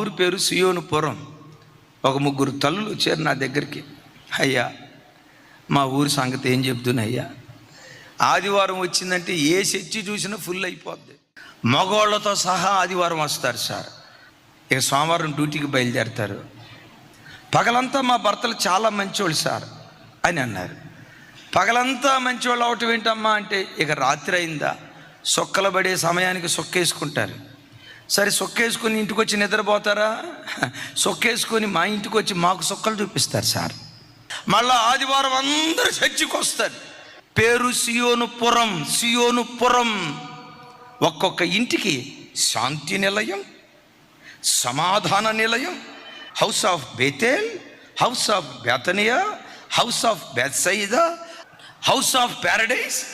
ఊరి పేరు సియోనుపురం. ఒక ముగ్గురు తల్లులు వచ్చారు నా దగ్గరికి. అయ్యా మా ఊరి సంగతి ఏం చెప్తున్నాయ్యా? ఆదివారం వచ్చిందంటే ఏ చర్చి చూసినా ఫుల్ అయిపోద్ది. మగవాళ్ళతో సహా ఆదివారం వస్తారు సార్. ఇక సోమవారం డ్యూటీకి బయలుదేరతారు. పగలంతా మా భర్తలు చాలా మంచివాళ్ళు సార్ అని అన్నారు. పగలంతా మంచివాళ్ళు అవటం ఏంటమ్మా అంటే ఇక రాత్రి అయిందా? సొక్కలు పడే సమయానికి సొక్కేసుకుంటారు. సరే సొక్కేసుకొని ఇంటికి వచ్చి నిద్రపోతారా? సొక్కేసుకొని మా ఇంటికి వచ్చి మాకు సొక్కలు చూపిస్తారు సార్. మళ్ళా ఆదివారం అందరు చర్చికి వస్తారు పేరు సియోనుపురం సియోనుపురం ఒక్కొక్క ఇంటికి Shanti Nilayam Samadhana Nilayam. House of Bethel house of Bethania house of Bethsaida house of paradise.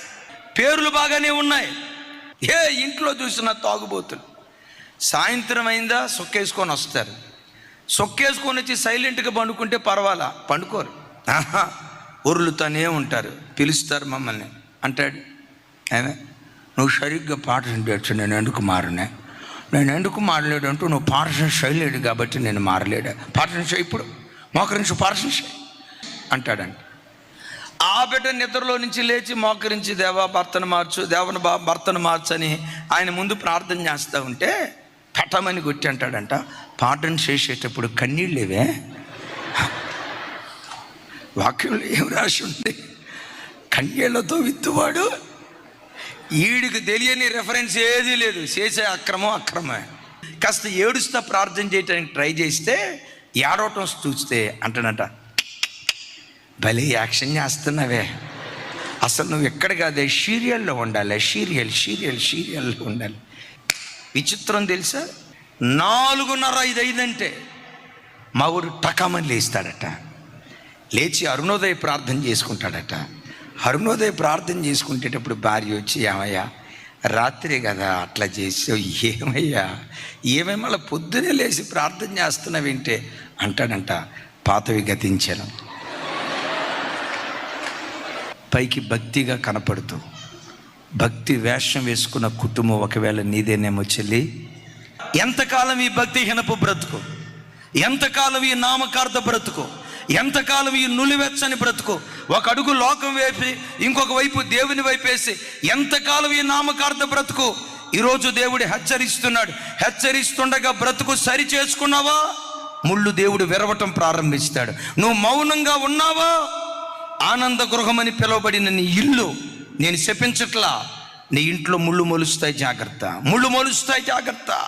పేర్లు బాగానే ఉన్నాయి. ఏ ఇంట్లో చూసిన తాగుబోతులు. సాయంత్రం అయిందా? సొక్కేసుకొని వస్తారు. సొక్కేసుకొని వచ్చి సైలెంట్గా పండుకుంటే పర్వాలా? పండుకోరు. ఉర్లుతూనే ఉంటారు. పిలుస్తారు మమ్మల్ని. అంటాడు. ఏమే? నువ్వు సరిగ్గా పాట చేయొచ్చు నేను ఎందుకు మారనే? నేను ఎందుకు మారలేడు అంటూ నువ్వు పార్షన్ చేయలేడు కాబట్టి నేను మారలేడు పాఠం చేయి ఇప్పుడు. మోకరించి పాఠం చేయి. అంటాడంట. ఆ బిడ్డ నిద్రలో నుంచి లేచి మోకరించి దేవా భర్తను మార్చు దేవని బా భర్తను మార్చని ఆయన ముందు ప్రార్థన చేస్తూ ఉంటే పటమని కొట్టి అంటాడంట పాఠం చేసేటప్పుడు కన్నీళ్ళేవే వాక్యంలో ఏం రాసి ఉంది? కన్నీళ్ళతో విత్తువాడు? ఈడికి తెలియని రెఫరెన్స్ ఏదీ లేదు. చేసే అక్రమం అక్రమే. కాస్త ఏడుస్తా ప్రార్థన చేయడానికి ట్రై చేస్తే ఏడవటం చూస్తే అంటాడంట భలే యాక్షన్ చేస్తున్నావే. అసలు నువ్వు ఎక్కడ కాదే? సీరియల్లో ఉండాలి. సీరియల్ సీరియల్ సీరియల్లో ఉండాలి. విచిత్రం తెలుసా? నాలుగున్నర ఐదు ఐదంటే మా ఊరు టకామని లేస్తాడట. లేచి అరుణోదయ ప్రార్థన చేసుకుంటాడట. అరుణోదయ ప్రార్థన చేసుకునేటప్పుడు భార్య వచ్చి ఏమయ్యా రాత్రి కదా అట్లా చేసావు ఏమయ్యా? ఏమేమో అలా పొద్దునే లేచి ప్రార్థన చేస్తున్నావేంటే? అంటాడంట పాతవి గతించను. పైకి భక్తిగా కనపడుతూ భక్తి వేషం వేసుకున్న కుటుంబం ఒకవేళ నీదేనేమో చెల్లి ఎంతకాలం ఈ భక్తిహీనపు బ్రతుకు? ఎంతకాలం ఈ నామకార్థ బ్రతుకు? ఎంతకాలం ఈ నులివెచ్చని బ్రతుకు? ఒక అడుగు లోకం వేపి ఇంకొక వైపు దేవుని వైపేసి ఎంతకాలం ఈ నామకార్థ బ్రతుకు? ఈరోజు దేవుడు హెచ్చరిస్తున్నాడు. హెచ్చరిస్తుండగా బ్రతుకు సరి చేసుకున్నావా ముళ్ళు దేవుడు విరవటం ప్రారంభిస్తాడు. నువ్వు మౌనంగా ఉన్నావా? ఆనంద గృహమని పిలువబడిన నీ ఇల్లు నేను శపించట్లా. నీ ఇంట్లో ముళ్ళు మొలుస్తాయి జాగ్రత్త. ముళ్ళు మొలుస్తాయి జాగ్రత్త.